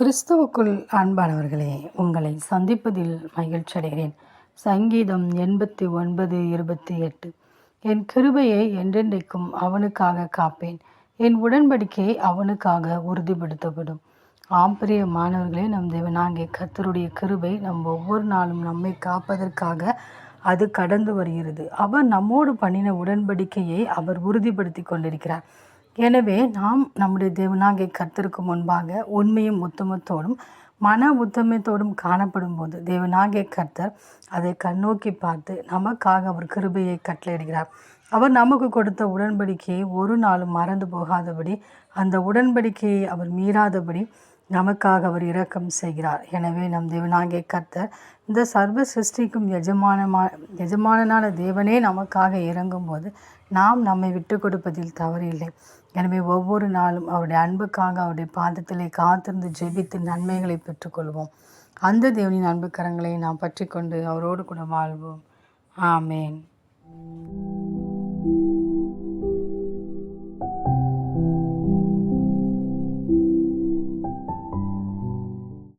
கிறிஸ்துவுக்குள் அன்பானவர்களே உங்களை சந்திப்பதில் மகிழ்ச்சி அடைகிறேன். சங்கீதம் எண்பத்தி ஒன்பது இருபத்தி எட்டு. என் கிருபையை என்றென்றைக்கும் அவனுக்காக காப்பேன். என் உடன்படிக்கையை அவனுக்காக உறுதிப்படுத்தப்படும். ஆம்பரிய மாணவர்களே நம் தேவனாகிய கத்தருடைய கிருபை நம் ஒவ்வொரு நாளும் நம்மை காப்பதற்காக அது கடந்து வருகிறது. அவர் நம்மோடு பண்ணின உடன்படிக்கையை அவர் உறுதிப்படுத்தி கொண்டிருக்கிறார். எனவே நாம் நம்முடைய தேவனாகிய கர்த்தருக்கு முன்பாக உண்மையும் உத்தமத்தோடும் மன உத்தமத்தோடும் காணப்படும் போது தேவனாகிய கர்த்தர் அதை கண்ணோக்கி பார்த்து நமக்காக அவர் கிருபையை கட்டளையிடுகிறார். அவர் நமக்கு கொடுத்த உடன்படிக்கையை ஒரு நாளும் மறந்து போகாதபடி அந்த உடன்படிக்கையை அவர் மீறாதபடி நமக்காக அவர் இரக்கம் செய்கிறார். எனவே நம் தேவனாகிய கர்த்தர் இந்த சர்வ சிருஷ்டிக்கும் எஜமானமா எஜமானனான தேவனே நமக்காக இறங்கும்போது நாம் நம்மை விட்டு கொடுப்பதில் தவறில்லை. எனவே ஒவ்வொரு நாளும் அவருடைய அன்புக்காக அவருடைய பாதத்திலே காத்திருந்து ஜெபித்து நன்மைகளை பெற்றுக்கொள்வோம். அந்த தேவனின் அன்பு கரங்களை நாம் பற்றி கொண்டு அவரோடு கூட வாழ்வோம். ஆமேன்.